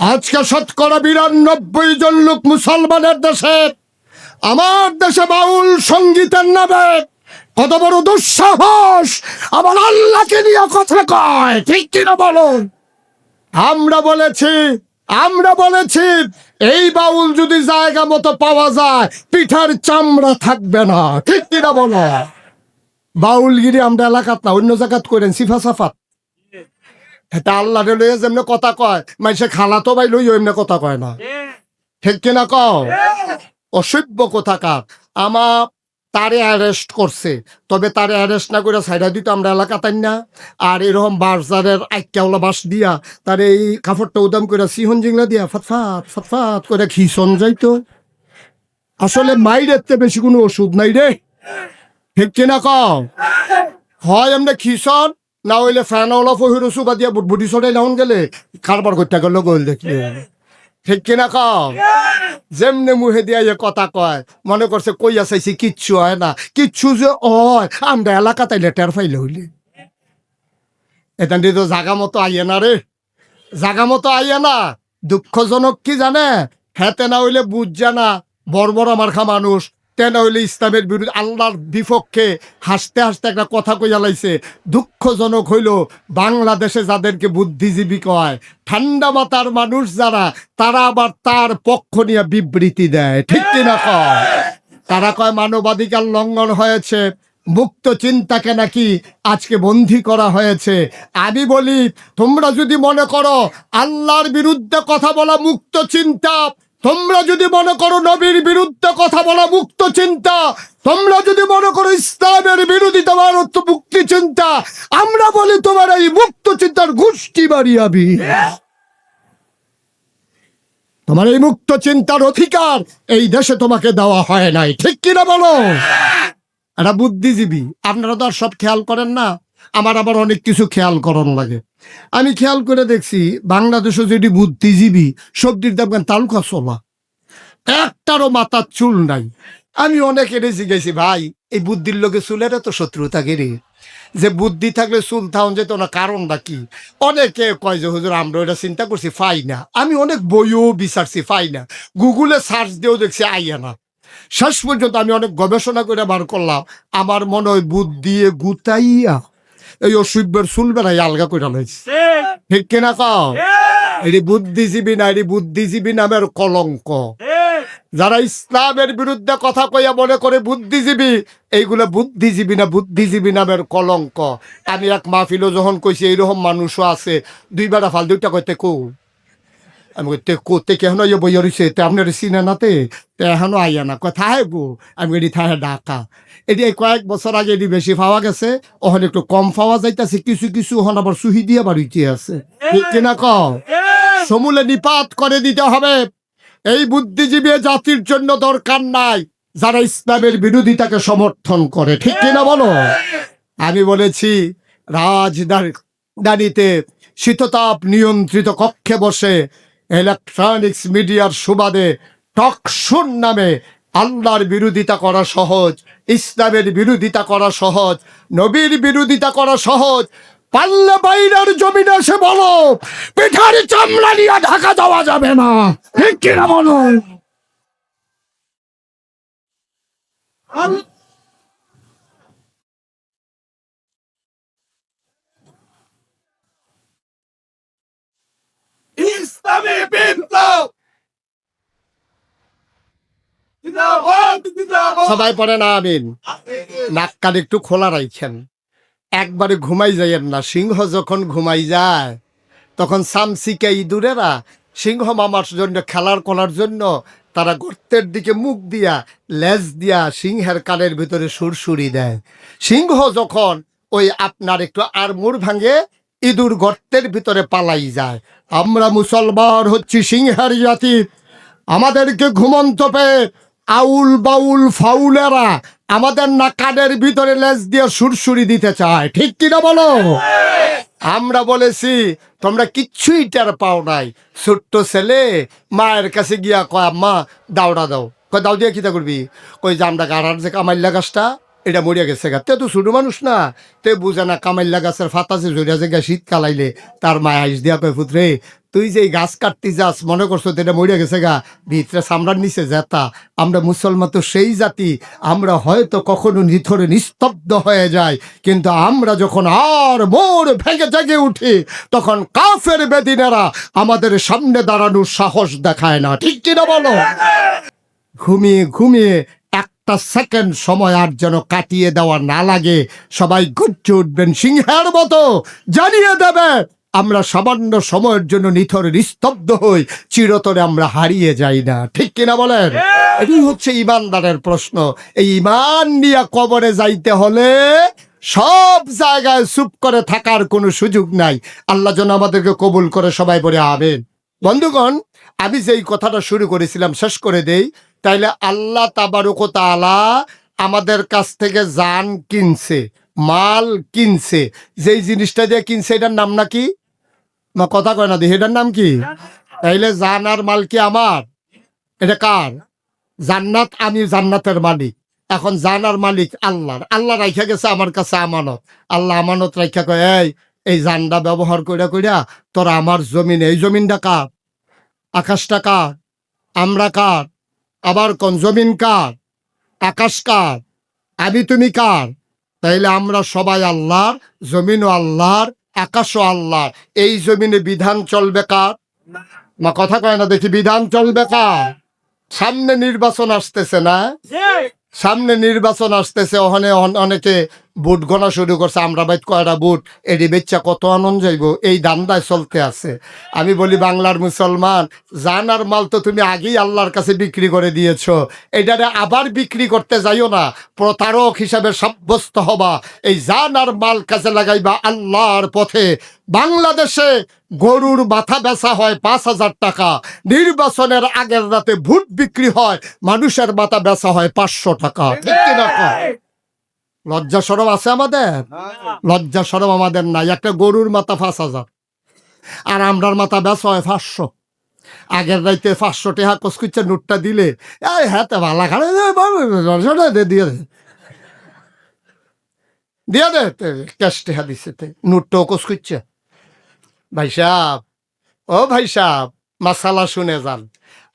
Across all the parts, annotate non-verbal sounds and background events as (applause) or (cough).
আজকে শতকরা বিরানব্বই জন লোক মুসলমানের দেশে। আমার দেশে বাউল সঙ্গীতের নামে কত বড় দুঃসাহস। আমার আল্লাহকে নিয়ে কথা কয়, ঠিক কিনা বলুন? আমরা বলেছি আমরা বলেছি, এই বাউল যদি জায়গা মতো পাওয়া যায়, পিঠার চামড়া থাকবে না, ঠিক কিনা বলো? বাউলগিরি আমরা এলাকাত না, অন্য জায়গাত করেন, সিফা সাফাত। এটা আল্লাহ লইয়া যেমনি কথা কয় মানুষে খালা তো ভাই লইও এমনি কথা কয় না। ঠিক কিনা কও? অসভ্য কোথাকার। আমার তারে অ্যারেস্ট করছে। তবে তারে অ্যারেস্ট না করে সাইডা দিত আমরা এলাকা তাই না? আর এরকম বাজারের আইকাওলা বাস দিয়া তার এই কাপড়টা উদাম করে সিহন জিংলা দিয়া ফতফাত ফতফাত করে খিসন যাইতো। আসলে মাইরের চেয়ে বেশি কোনো ওষুধ নাই রে। ঠিক কিনা কও? হয় এমনি খিসন না হইলে ফ্যান ওলা ফহির সুবা দিয়া বুটবুটি সরাই লাউন গেলে কারবার করতে গেল গল দেখি। ঠিক কিনা কও? যেমনে মুহে দিয়া যে কথা কয়, মনে করছে কইয়া চাইছি কিচ্ছু হয় না। কিচ্ছু যে হয়, আমরা এলাকা তাই টের পাইলে হইলে। দিয়ে তো জাগা মতো আইয়ে না রে। জাগা মতো আইয়ে না। দুঃখজনক কি জানে? হেতে না হইলে বুঝছে না। বড় বড় আমার খা মানুষ। তেনা হইলে ইসলামের বিরুদ্ধে আল্লাহর বিপক্ষে হাসতে হাসতে একটা কথা কইয়া লাইছে? দুঃখজনক হইল বাংলাদেশে যাদেরকে বুদ্ধিজীবী কয়, ঠান্ডা মাতার মানুষ যারা, তারা আবার তার পক্ষ নিয়ে বিবৃতি দেয়। ঠিক কিনা কয়? তারা কয়, মানবাধিকার লঙ্ঘন হয়েছে, মুক্ত চিন্তাকে নাকি আজকে বন্দি করা হয়েছে। আমি বলি, তোমরা যদি মনে করো, আল্লাহর বিরুদ্ধে কথা বলা মুক্ত চিন্তা তোমরা যদি মনে করো নবীর বিরুদ্ধে কথা বলা মুক্ত চিন্তা, তোমরা যদি মনে করো ইসলামের বিরোধী তোমার মুক্তি চিন্তা, আমরা বলি তোমার এই মুক্ত চিন্তার গোষ্ঠী বাড়িয়াবি তোমার এই মুক্ত চিন্তার অধিকার এই দেশে তোমাকে দেওয়া হয় নাই। ঠিক কিনা বলো? একটা বুদ্ধিজীবী, আপনারা তো আর সব খেয়াল করেন না, আমার আবার অনেক কিছু খেয়াল করন লাগে। আমি খেয়াল করে দেখছি বাংলাদেশে যেটি বুদ্ধিজীবী, সবজির দেখবেন তালুকা চলা, একটারও মাথার চুল নাই। আমি অনেকের জিজ্ঞেসি, ভাই, এই বুদ্ধির লোকে চুলের তো শত্রুতা গেরে যে বুদ্ধি থাকলে চুল থাউন যেত না, কারণটা কি? অনেকে কয় যে, হুজুর, আমরা এটা চিন্তা করছি, পাই না। আমি অনেক বইও বিচারছি, পাই না। গুগলে সার্চ দিয়েও দেখছি, আইয়া না। শেষ পর্যন্ত আমি অনেক গবেষণা করে বার করলাম, আমার মনে হয় বুদ্ধি গুতাইয়া এই অসুভ্যের চুল বেড়াই আলগা করে লাইছে। ঠিক কিনা কাও? এটি বুদ্ধিজীবী না এটি বুদ্ধিজীবী নামের কলঙ্ক। যারা ইসলামের বিরুদ্ধে কথা কইয়া মনে করে বুদ্ধিজীবী এইগুলো বুদ্ধিজীবী না বুদ্ধিজীবী নামের কলঙ্ক। আমি এক মাহফিলও যখন কইছি এইরকম মানুষও আছে। দুই বেড়া ফাল দুইটা কইতে কো আমি তে কোতে কেন ইয়ে বই রইছে তে আপনার চিনে নাতে তে এখনও আইয়া না কথা গো আমি এটি থাহে ডাকা এটি এই কয়েক বছর আগে এটি বেশি পাওয়া গেছে ওখানে একটু কম পাওয়া যাইতেছে কিছু কিছু ওখানে আবার সুহি দিয়ে বাড়িতে আছে ঠিক কিনা কও সমূলে নিপাত করে দিতে হবে এই বুদ্ধিজীবী জাতির জন্য দরকার নাই যারা ইসলামের বিরোধিতাকে সমর্থন করে ঠিক কিনা বলো আমি বলেছি রাজধানীতে শীততাপ নিয়ন্ত্রিত কক্ষে বসে ইলেকট্রনিক্স মিডিয়ার সুবাদে টকশুন নামে আল্লাহর বিরোধিতা করা সহজ, ইসলামের বিরোধিতা করা সহজ, নবীর বিরোধিতা করা সহজ। পাল্লে বাইরের জমিনে এসে বলো, পিঠার চামড়া নিয়ে ঢাকা দেওয়া যাবে না। ঠিক কিনা বলো? ইসলামী বিপ্লব সবাই পড়ে না, আমিন। নাক কান একটু খোলা রাখছেন একবারে ঘুমাই যাইয়েন না। সিংহ যখন ঘুমাই যায়, তখন সামসিকে ইঁদুরেরা সিংহ মামার জন্য, খেলার করার জন্য, তারা গর্তের দিকে মুখ দিয়া, লেজ দিয়া সিংহের কানের ভিতরে সুরসুরি দেয়। সিংহ যখন ওই আপনার একটু আর মুড় ভাঙে ইঁদুর গর্তের ভিতরে পালাই যায়। আমরা মুসলমান হচ্ছি সিংহের জাতি। আমাদেরকে ঘুমন্ত পেয়ে আউল বাউল ফাউলেরা আমাদের না কানের ভিতরে লেজ দিয়ে সুরসুরি দিতে চায়। ঠিক কিনা বলো? আমরা বলেছি, তোমরা কিচ্ছুই টের পাও নাই। ছোট্ট ছেলে, মায়ের কাছে গিয়া কয়, আম্মা দাওড়া দাও। কয়, দাও দিয়া কিতা করবি? কই যে আমরা গাড়ার যে কামাইল্লা গাছটা এটা মরিয়া গেছে গা। তে তো ছোট মানুষ না। তে বুঝে না কামাইল্লা গাছের ফাতাসে জড়িয়া যে গা শীত কালাইলে। তার মায় আইস দিয়া কয়, পুত্রে, তুই যে গাছ কাটতে যাস, মনে করছ এটা মরে গেছে গা? ভিতরে সামরার নিচে যেতা আমরা মুসলমান তো সেই জাতি। আমরা হয়তো কখনো নিথরে নিস্তব্ধ হয়ে যাই। কিন্তু আমরা যখন আর মোর ভেঙে জেগে উঠি, তখন কাফের বেদিনেরা আমাদের সামনে দাঁড়ানোর সাহস দেখায় না। ঠিক কিনা বলো? ঘুমিয়ে ঘুমিয়ে একটা সেকেন্ড সময় আর যেন কাটিয়ে দেওয়া না লাগে। সবাই গজ্জে উঠবেন সিংহের মতো। জানিয়ে দেবে আমরা সামান্য সময়ের জন্য নিথর নিস্তব্ধ হই চিরতরে আমরা হারিয়ে যাই না। ঠিক কিনা বলেন? এটাই হচ্ছে ইমানদারের প্রশ্ন। এই ইমান নিয়ে কবরে যাইতে হলে সব জায়গায় চুপ করে থাকার কোনো সুযোগ নাই। আল্লাহ যেন আমাদেরকে কবুল করে সবাই বলে আবেন বন্ধুগণ আমি যেই কথাটা শুরু করেছিলাম শেষ করে দেই। তাইলে আল্লাহ তাবারুক তাআলা আমাদের কাছ থেকে জান কিনছে, মাল কিনছে। যেই জিনিসটা দিয়ে কিনছে, এটার নাম নাকি? মা কথা কয় না দেখি, এটার নাম কি? তাইলে জান আর মাল কি আমার? এটা কার? জান্নাত আমি জান্নাতের মালিক। এখন জানার মালিক আল্লাহর। আল্লাহ রাইখা গেছে আমার কাছে আমানত। আল্লাহ আমানত রাইখা কয়, এই এই জানটা ব্যবহার কইরা কইরা তোরা আমার জমিন, এই জমিনটা কার? আকাশটা কার? আমরা কার? আবার কোন জমিন কার? আকাশ কার? আমি তুমি কার? তাইলে আমরা সবাই আল্লাহর জমিন ও আল্লাহর আকাশ ও আল্লাহর। এই জমিনে বিধান চলবে কার? মা কথা কয় না দেখি বিধান চলবে কার? সামনে নির্বাচন আসতেছে না? সামনে নির্বাচন আসতেছে ওখানে অন- অনেকে বুট গণা শুরু করছে, আমরা বাইত কয়টা বুট, এডি বেচ্চা কত আনন্দ যাইব, এই দান্দায় চলতে আছে। আমি বলি, বাংলার মুসলমান জানার মাল তো তুমি আগেই আল্লাহর কাছে বিক্রি করে দিয়েছ, এটারে আবার বিক্রি করতে যাইও না, প্রতারক হিসাবে সাব্যস্ত হবা, এই জানার মাল কাছে লাগাইবা আল্লাহর পথে। বাংলাদেশে গরুর মাথা বেচা হয় পাঁচ হাজার টাকা, নির্বাচনের আগের রাতে ভোট বিক্রি হয়, মানুষের মাথা বেচা হয় পাঁচশো টাকা? লজ্জা সরম আছে আমাদের? লজ্জা সরম আমাদের নাই। একটা গরুর মাথা পাঁচ হাজার। আর আমরার মাথা বেচা হয় পাঁচশো। আগের রাইতে পাঁচশো টাকা কসকুচ্ছা নোটটা দিলে এই হ্যাঁ ভালো খানে দে দিয়ে দে। দিয়ে দে ক্যাশ টেহা দিছে তে নোটটাও কসকুচ্ছা ভাই সাহ ও ভাই সাহ মাসালা শুনে যান।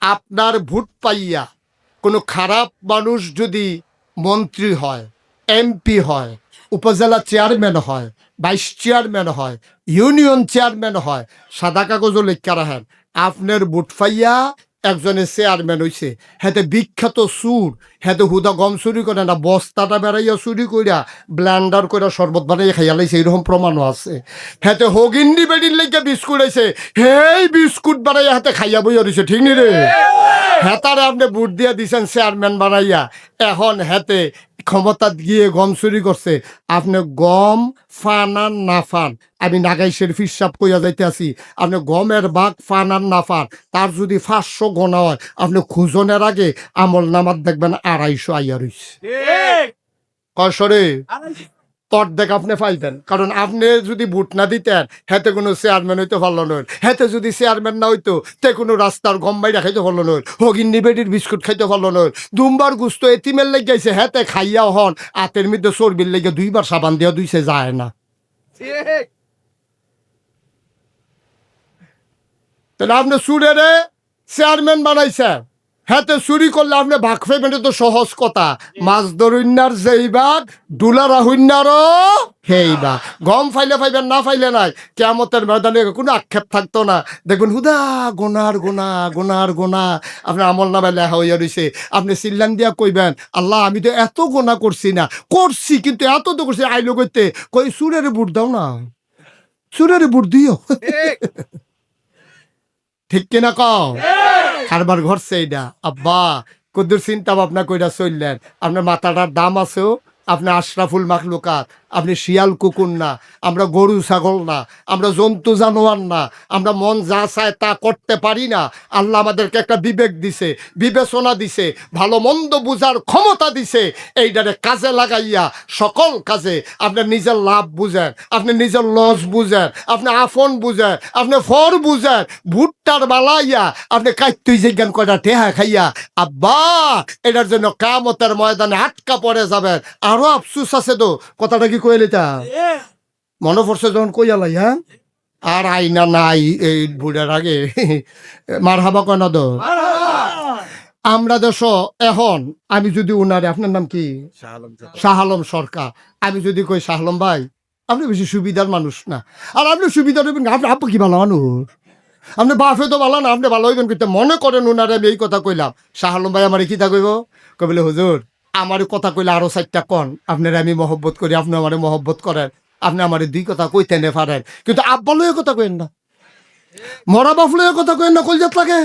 আপনার ভোট পাইয়া কোনো খারাপ মানুষ যদি মন্ত্রী হয় এমপি হয়, উপজেলা চেয়ারম্যান হয়, ভাইস চেয়ারম্যান হয়, ইউনিয়ন চেয়ারম্যান হয়, সাদা কাগজও লেখা রাখেন। আপনার বুট পাইয়া একজনে চেয়ারম্যান হইছে। হেতে বিখ্যাত সুর হেতে হুদা গম চুরি করে না, বস্তাটা বেড়াইয়া চুরি কইরা ব্ল্যান্ডার কইরা শরবত বানাইয়া খাইয়া লাইছে, এরকম প্রমাণও আছে। হেতে হগিন্ডি বেডির লেগে বিস্কুট আইছে, হেই বিস্কুট বানাইয়া হাতে খাইয়া বইয়া দিছে ঠিক নি রে? হেতারে আপনি বুট দিয়া দিছেন চেয়ারম্যান বানাইয়া। এখন হেতে ক্ষমতা গিয়ে গম চুরি করছে। আপনি গম ফান আর না ফান আমি নাগাই নাগাইশের হিসাব কইয়া যাইতে আছি আপনি গমের বাঘ ফান আর না ফান তার যদি পাঁচশো গোনা হয় আপনি খুঁজনের আগে আমল নামার দেখবেন আড়াইশো আইয়া রইছে। কয়শরে অর্ধেক আপনি পাইতেন কারণ আপনি যদি ভোট না দিতেন হেতে কোনো চেয়ারম্যান হইতে পারল নয় হেতে যদি চেয়ারম্যান না হইতো তে কোনো রাস্তার গম বাইরা খাইতে পারল নয় হগিন নিবেটির বিস্কুট খাইতে পারল নয় দুমবার গুস্ত এতিমের লেগে গেছে হেতে খাইয়াও হন। আতের মধ্যে চর্বির লেগে দুইবার সাবান দিয়া দুইছে যায় না। তাহলে আপনি সুরেরে চেয়ারম্যান বানাইছেন। হ্যাঁ তো চুরি করলে আপনি ভাগ পাইবেন এটা তো সহজ কথা। মাছ ধরুন্নার যেই বাঘ ডুলারা হইন্নারও সেই বাঘ। গম ফাইলে ফাইবেন না ফাইলে নাই। কেমতের ময়দানে কোনো আক্ষেপ থাকতো না। দেখুন হুদা গোনার গোনা গোনার গোনা। আপনার আমল নামে লেখা হইয়া রয়েছে আপনি সিল্লান দিয়া কইবেন আল্লাহ আমি তো এত গোনা করছি না। করছি কিন্তু এত তো করছি আইলো করতে কই সুরের বুট দাও না। সুরের বুট দিও। ঠিক। কিনা কও? কারবার ঘরছে এইটা আব্বা, কদ্দুর চিন্তা ভাবনা কইরা চললেন। আপনার মাথাটার দাম আছেও আপনার আশরাফুল মাখলুকাত। আপনি শিয়াল কুকুর না, আমরা গরু ছাগল না, আমরা জন্তু জানোয়ার না, আমরা মন যা চায় তা করতে পারি না। আল্লাহ আমাদেরকে একটা বিবেক দিছে, বিবেচনা দিছে, ভালো মন্দ বুঝার ক্ষমতা দিছে। এইটারে কাজে লাগাইয়া সকল কাজে আপনি নিজের লাভ বুঝেন, আপনি নিজের লস বুঝেন, আপনি আফন বুঝেন, আপনি ফর বুঝেন, ভুট্টার বালাইয়া আপনি কাইতুই জিজ্ঞান কয়টা টেহা খাইয়া, আব্বা, এটার জন্য কামতের ময়দানে আটকা পড়ে যাবেন। আরও আফসুস আছে তো, কথাটা কি তা মনে পড়ছে যখন কইয়ালাই হ্যাঁ? আর আইনা নাই এই বুড়ার আগে। মার হাবা কেন দো আমরা দেশ এখন আমি যদি উনারে আপনার নাম কি? শাহ আলম সরকার। আমি যদি কই শাহ আলম ভাই আপনি বেশি সুবিধার মানুষ না। আর আপনি সুবিধার হইবেন না, আপনি আপনি কি ভালো মানুষ? আপনি বাপে তো ভালো না আপনি ভালো হইবেন কিন্তু মনে করেন উনারে আমি এই কথা কইলাম। শাহ আলম ভাই আমার কি তা কইব? কইলে হুজুর আমার কথা কইলে আরও চারটা কন। আপনারা আমি মহব্বত করি, আপনি আমারে মহব্বত করেন। আপনি আমার দুই কথা কইতে নে পারেন। কিন্তু আব্বা লয়ে কথা কইন না। মরা বাপ লয়ে কথা কইন না, কলজাত লাগে?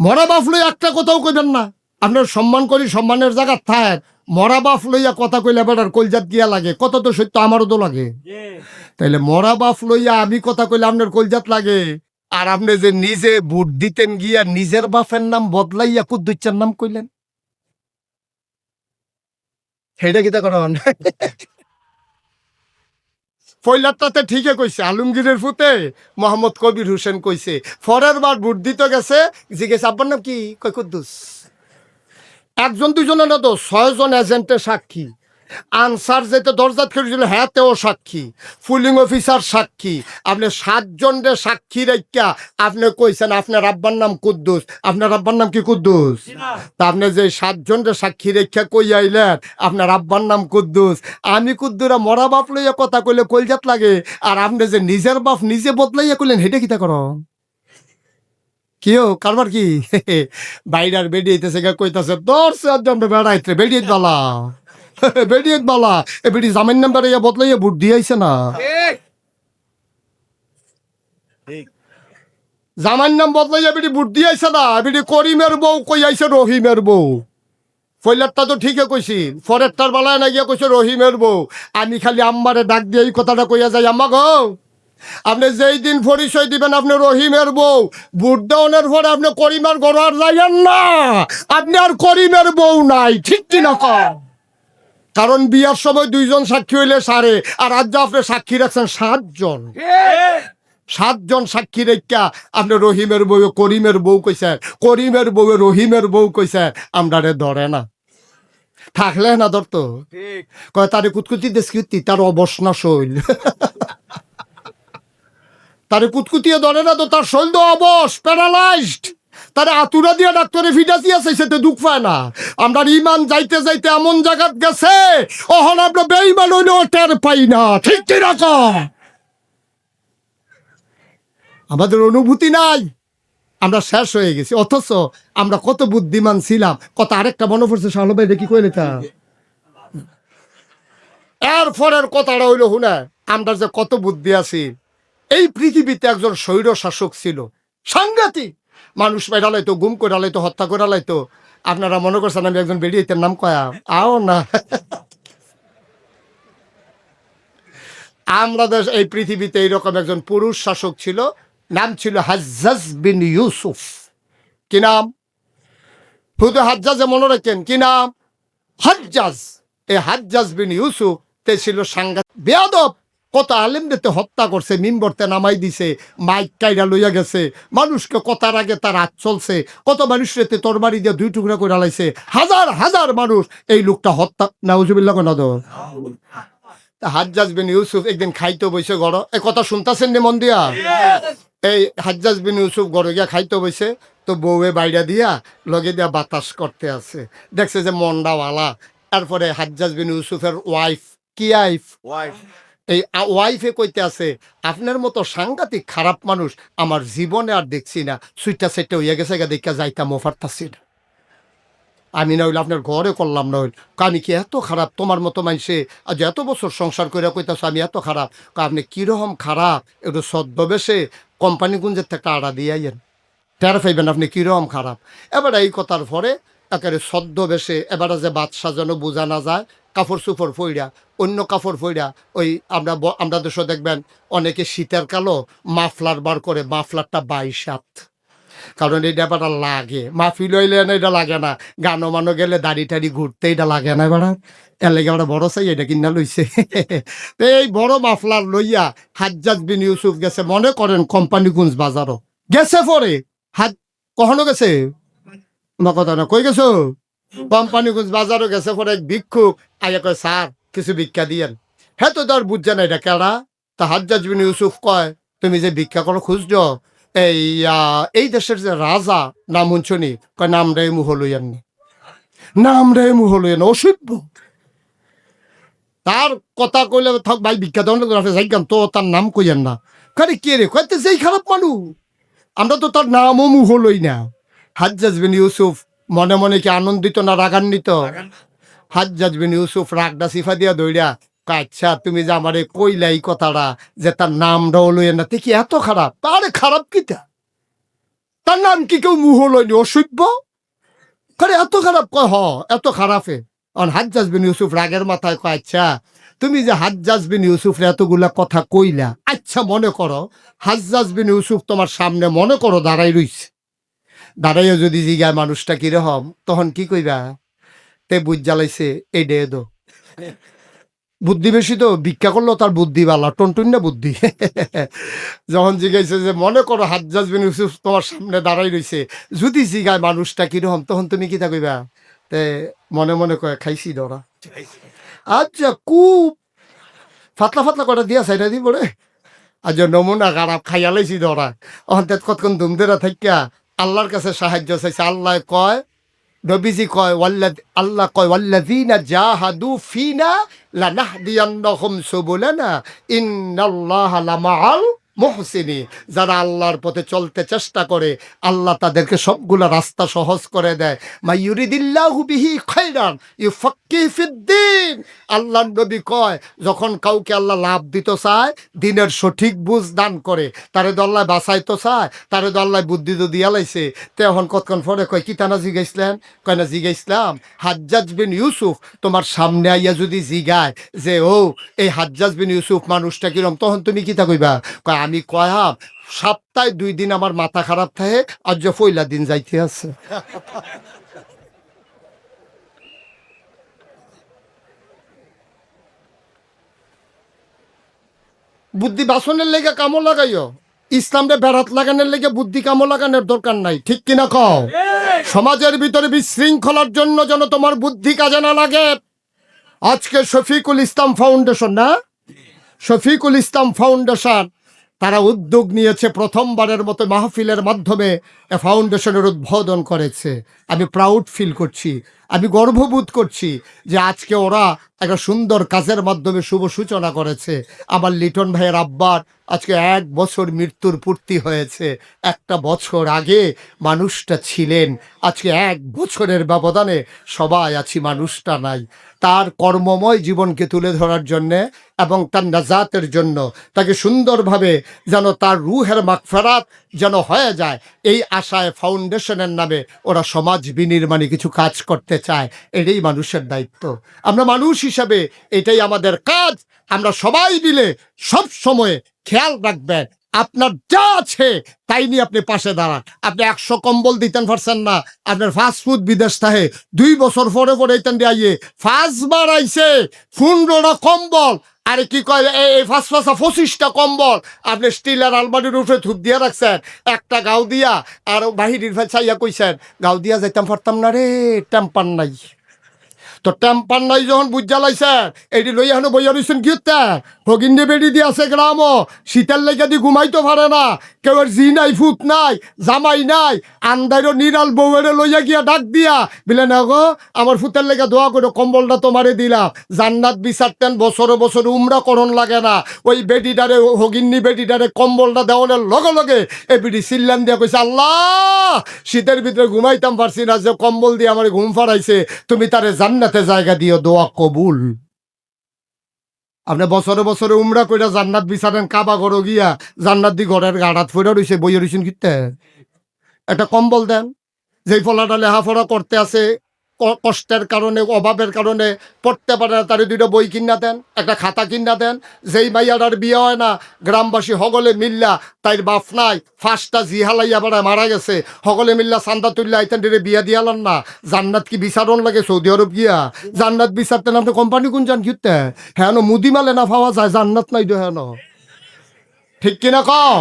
মরা লইয়া একটা কথাও কইবেন না। আপনার সম্মান করি, সম্মানের জায়গা থাক। মরা বাপ লইয়া কথা কইলে বেটার কলজাত গিয়া লাগে। কত তো সত্য, আমারও তো লাগে। তাইলে মরা বাপ লইয়া আমি কথা কইলে আপনার কলজাত লাগে। আর আপনি যে নিজে ভোট দিতেন গিয়া নিজের বাফের নাম বদলাইয়া কুদ্দুচ্চার নাম কইলেন। সেটা কিতা করন ফৈলারটাতে ঠিকই কইছে, আলমগীরের ফুতে মোহাম্মদ কবির হোসেন কইছে, ফরের বার ভোট গেছে, জিজ্ঞেস আব্বার নাম কি? কই কুদ্দুস। একজন দুজনে না তো ছয়জন এজেন্টের সাক্ষী। আনসার যেতে দরজাত খেয়েছিল হ্যাঁ তেও সাক্ষী। ফুলিং অফিসার সাক্ষী। আপনি সাতজন রে সাক্ষী রেখা আপনি কইছেন আপনার আব্বার নাম কুদ্দুস। আপনার আব্বার নাম কি কুদ্দুস? তা আপনি যে সাতজনের সাক্ষী রেখা কই আইলেন আপনার আব্বার নাম কুদ্দুস। আমি কুদ্দুরা মরা বাপ লইয়া কথা কইলে কলজাত লাগে আর আপনি যে নিজের বাপ নিজে বদলাইয়া কইলেন হেটা কিতা করো? কিও কারবার কি? (laughs) বাইরার বেডিয়েতেছে গা কইতাছে দর্শে বেড়াইতে বেডিয়ে বালা (laughs) বেডিয়ে বালা। এ বেডি জামিন নাম্বার ইয়া বদলাইয়া ভোট দিয়েছে না। জামাইন নাম বদলাইয়া বেডি ভোট দিয়েছে না। বেডি করিমের বউ কই আইছে? রহিমের বউ। ফইলারটা তো ঠিকই কইছি। ফরেরটার বেলায় না গিয়া কইছে রহিমের বউ। আমি খালি আম্মারে ডাক দিয়ে এই কথাটা কইয়া যাই। আম্মা গো আপনি যেই দিন পরিচয় দিবেন আপনি রহিমের বউ বুট দেওয়ানোর পরে আপনি করিমের ঘর আর যাইয়েন না। আপনি আর করিমের বউ নাই। ঠিক কি না কন? কারণ বিয়ার সময় দুইজন সাক্ষী হইলে সারে আর আজ আপনি সাক্ষী রাখছেন সাতজন। সাতজন সাক্ষী রেখা আপনি রহিমের বউ করিমের বউ কইছে করিমের বউ রহিমের বউ কইছে আমরা রে ধরে না। থাকলে না ধরতো। কয় তারে কুতকুতি দেশকৃতি তার অবসনা শৈল। তারে কুতকুতিয়ে ধরে না তো তার শৈল তো অবস প্যারালাইজড। তারে আতুরা দিয়া ডাক্তারে ফিটা দিয়েছে সেতে দুঃখ পায় না। আমরা ইমান যাইতে যাইতে এমন জায়গাত গেছে, অহন আমরা বেইমান হইলেও টের পাই না। ঠিক কি রকম আমাদের অনুভূতি নাই। আমরা শেষ হয়ে গেছি। অথচ আমরা কত বুদ্ধিমান ছিলাম। কত আরেকটা মনে পড়ছে শাহল ভাই দেখি কইলে তা? এর পরের কথাটা হইল, শুনে, আমরা যে কত বুদ্ধি আছি, এই পৃথিবীতে একজন স্বৈর শাসক ছিল, সাংঘাতিক। মানুষ মেডালাইতো গুম করে লাইতো হত্যা করে লাইতো আপনারা মনে করছেন আমি একজন বেরিয়ে নাম কয়া? আও না। আমরা দেশ এই পৃথিবীতে এইরকম একজন পুরুষ শাসক ছিল, নাম ছিল হাজ্জাজ বিন ইউসুফ। কি নাম? শুধু হাজ্জাজে মনে রাখেন, কি নাম? হাজ্জাজ। এই হাজ্জাজ বিন ইউসুফ, তে ছিল সাংঘাত বেয়াদব! কত আলেমদেরতে হত্যা করছে মিম্বরতে নামাই দিছে, মাইক কাইরা লইয়া গেছে। মানুষকে কথার আগে তার হাত চলছে। কত মানুষের তরবারি দিয়ে দুই টুকরা করে লাইছে হাজার হাজার মানুষ এই লোকটা হত্যা, নাউজুবিল্লাহ না দো হাজ্জাজ বিন ইউসুফ একদিন খাইতে বইছে গড় এ কথা শুনতাছেন নি মন দিয়া? এই হাজ্জাজ বিন ইউসুফ গড় গিয়া খাইতে বইছে। তো বউয়ে বাইরা দিয়া লগে দিয়া বাতাস করতে আছে। দেখছে যে মন্ডাওয়ালা তারপরে হাজ্জাজ বিন ইউসুফের ওয়াইফ কি আইফ ওয়াইফ এই ওয়াইফে কইতে আছে, আপনার মতো সাংঘাতিক খারাপ মানুষ আমার জীবনে আর দেখছি না। সুইটা সেটটা হইয়া গেছে গা দেখা যাইতাম অফার থাকছি না। আমি না হইলে আপনার ঘরে করলাম না হইল। আমি কি এত খারাপ? তোমার মতো মানুষে আজ এত বছর সংসার করে কইতাছ, আমি এত খারাপ। আপনি কীরকম খারাপ? একটু ছদ্মবেশে কোম্পানি গুঞ্জের থেকে আড়া দিয়ে আইয়েন। টের পাইবেন আপনি কীরকম খারাপ? এবার এই কথার পরে একেবারে ছদ্মবেশে এবারে যে বাদশা যেন বোঝা না যায় কাপড় চুপড় ফইরা, অন্য কাপড় ফইরা, ওই আমরা আমরা দেশে দেখবেন, অনেকে শীতের কালো মাফলার বার করে, মাফলারটা বাইশ হাত। কারণ এই ব্যাপারটা লাগে। মাহফিল হইলে না এটা লাগে না। গানো মানো গেলে দাড়ি টাড়ি ঘুরতে এটা লাগে না এবার এর লেগে আমরা বড় চাই এটা কিনা লইছে। (laughs) এই বড় মাফলার লইয়া হাজ্জাজ বিন ইউসুফ গেছে, মনে করেন কোম্পানিগঞ্জ বাজারও। গেছে পরে? হাত কখনো গেছে? আমার কথা না, কই গেছো? কোম্পানিগঞ্জ বাজারও গেছে পরে এক ভিক্ষুক, আইয়া কয়, স্যার, কিছু ভিক্ষা দিয়েন। হ্যাঁ তো তোর বুঝছে না এটা কেডা। তা হাজ্জাজ ইউসুফ কয়, তুমি যে ভিক্ষা করো, খুঁজছ? এই এই দেশের যে রাজা, নাম শুনি কয়, নাম রে মুহ লইয়াননি নাম রে মুহ লইয়ান অসভ্য। তার কথা কইলে, থাক ভাই, ভিক্ষা দেওয়ান যাইগান তো তার নাম কইয়েন না। কারে কে রে? কয়তে যেই খারাপ মানুষ। আমরা তো তার নামও মুহ লই না। হাজ্জাজ ইউসুফ মনে মনে কি আনন্দিত না রাগান্বিত? হাজ্জাজ বিন ইউসুফ রাগডা সিফা দিয়া দৌড়া আচ্ছা তুমি যে আমারে কইলা এই কথাটা যে তার নামটাও লইয়ে না কি এত খারাপ? তারে খারাপ কিটা? তার নাম কি কেউ মুহ লইনি, অসভ্য? করে এত খারাপ কয়, হ, এত খারাপে। অন হাজ্জাজ বিন ইউসুফ রাগের মাথায় কয় আচ্ছা তুমি যে হাজ্জাজ বিন ইউসুফ এতগুলা কথা কইলা আচ্ছা মনে করো হাজ্জাজ বিন ইউসুফ তোমার সামনে মনে করো দাঁড়াই রইছে। দাঁড়াইও যদি জিগায় মানুষটা কীরকম তখন কি কইবা? তে বুঝ জ্বালাইছে, এই ডে দো। বুদ্ধি বেশি তো, ভিক্ষা করল তার বুদ্ধি বালা, টনটুন না বুদ্ধি। যখন জিগাইছে যে, মনে করো হাজ্জাজ বিন ইউসুফ তোমার সামনে দাঁড়াই রইছে, যদি জিগায় মানুষটা কীরকম তখন তুমি কি তা কইবা? তে মনে মনে কয়ে, খাইছি ধরা আচ্ছা খুব ফাতলা ফাতলা কটা দিয়া সাইডা দি পড়ে আজ নমুনা খারাপ, খাইয়া লাইছি ধরা অন্তে কতক্ষণ ধুমধেরা থাকিয়া আল্লাহর কাছে সাহায্য চাইছে। আল্লাহ কয়, নবীজি কয়, ওয়াল্লাদ, আল্লাহ কয়, ওয়াল্লাযীনা জাহাদু ফিনা লানাহদিয়ান্নাহুম সুবুলানা, ইন্নাল্লাহা লামাআল মুহসিনী, যারা আল্লাহর পথে চলতে চেষ্টা করে, আল্লাহ তাদেরকে সবগুলা রাস্তা সহজ করে দেয়। মাইয়ুরিদিল্লাহু বিহি খাইরান ইউফাক্কিহু ফিদ্দিন। আল্লাহ নবী কয়, যখন কাউকে আল্লাহ লাভ দিতে চায়, দিনের সঠিক বুঝ দান করে। তারে দল্লায় বাঁচাইতো চায়, তারে দল্লায় বুদ্ধি তো দিয়া লাইছে। তখন কতক্ষণ পরে কয়, কি তানা জিগাইছিলেন? কয়, না, জিগাইছিলাম। হাজ্জাজ বিন ইউসুফ, তোমার সামনে আইয়া যদি জিগায়, যে, ও, এই হাজ্জাজ বিন ইউসুফ মানুষটা কিরম, তখন তুমি কি তা কইবা? কয় আমি কয়াম সপ্তাহে দুই দিন আমার মাথা খারাপ থাকে আর যে পয়লা দিন যাইতে আছে। বুদ্ধি বাসনের লেগে কামো লাগাইও ইসলামরে বেড়াত লাগানোর লেগে বুদ্ধি কামো লাগানোর দরকার নাই ঠিক কিনা কও? সমাজের ভিতরে বিশৃঙ্খলার জন্য যেন তোমার বুদ্ধি কাজে না লাগে। আজকে শফিকুল ইসলাম ফাউন্ডেশন না? শফিকুল ইসলাম ফাউন্ডেশন। তারা উদ্যোগ নিয়েছে প্রথমবারের মতো মাহফিলের মাধ্যমে ফাউন্ডেশনের উদ্বোধন করেছে। আমি প্রাউড ফিল করছি। আমি গর্ববোধ করছি যে আজকে ওরা একটা সুন্দর কাজের মাধ্যমে শুভ সূচনা করেছে। আমার লিটন ভাইয়ের আব্বার আজকে এক বছর মৃত্যুর পূর্তি হয়েছে। একটা বছর আগে মানুষটা ছিলেন। আজকে এক বছরের ব্যবধানে সবাই আছি, মানুষটা নাই। তার কর্মময় জীবনকে তুলে ধরার জন্যে এবং তার নাজাতের জন্য তাকে সুন্দরভাবে যেন তার রুহের মাগফেরাত যেন হয়ে যায়। এই আশায় ফাউন্ডেশনের নামে ওরা সমাজ বিনির্মাণে কিছু কাজ করতে চায়। এটাই মানুষের দায়িত্ব। আমরা মানুষ হিসাবে এটাই আমাদের কাজ। আমরা সবাই মিলে সব সময় খেয়াল রাখবেন, আপনার যা আছে তাই নিয়ে আপনি পাশে দাঁড়ান। আপনি একশো কম্বল দিতেন পারছেন না। আপনার ফাস্ট ফুড বিদেশ থাকে। দুই বছর পরে পরে এইতেন দিয়ে আইয়ে ফার্স্ট বার আইছে পনেরোটা কম্বল। আরে কি কয়, এই ফাঁস ফাঁসা পঁচিশটা কম্বল। আপনি স্টিলের আলমারির উপরে ধূপ দিয়ে রাখছেন, একটা গাও দিয়া, আর বাহিরের ফেল চাইয়া কইছেন, গাও দিয়া যাইতাম পারতাম না রে, টেম্পার নাই। তো টেম্পার নাই যখন বুঝা লাইছে এটি লই এখনও বইয়া রইছেন কি হত্যা ভগিন্ডে বেড়ি দিয়ে আছে গ্রাম শীতের লেগে দি ঘুমাইতে পারে না। কেউ জি নাই, ফুট নাই, জামাই নাই আন্দাইরও নিরাল বউয়েরে লইয়া গিয়া ডাক দিয়া বিলে, না আমার ফুতের লেগে দোয়া করে, কম্বলটা তোমারে দিলাম। জান্নাত বিচারতেন, বছরে বছরে উমরা করণ লাগে না। ওই বেডিটারে হগিন্নি বেডিটারে কম্বলটা দেওয়ানের লগে লগে এ বিডি সিল্লান দিয়া কইছে, আল্লাহ, শীতের ভিতরে ঘুমাইতাম পারছি না, যে কম্বল দিয়ে আমার ঘুম ফারাইছে তুমি তারে জান্নাতে জায়গা দিও, দোয়া কবুল। আপনি বছরে বছরে উমরা কইরা জান্নাত বিচারেন, কাবা ঘর গিয়া জান্নাত দি ঘরের গাড়াত ফইরা রইছে, বইয়া রইছেন কিতে একটা কম্বল দেন, যেই ফলাটা লেহাফড়া করতে আছে কষ্টের কারণে, অভাবের কারণে পড়তে পারে না, তারে দুইটা বই কিনা দেন, একটা খাতা কিনা দেন। যেই মাইয়াটার বিয়ে হয় না, গ্রামবাসী হগলে মিল্লা তাইর বাপ নাই ফার্স্টটা জিহালাইয়া বেড়ায় মারা গেছে। হগলে মিল্লা চান্দা তুললে আইতেন ডেরে বিয়া দিয়ালান না। জান্নাত কি বিচারণ লাগে সৌদি আরব গিয়া? জান্নাত বিচারতেন আপনি কোম্পানি কোন যান কিতে হ্যাঁ মুদি মালে না পাওয়া যায়, জান্নাত নাই তো হ্যাঁ ঠিক কিনা কও?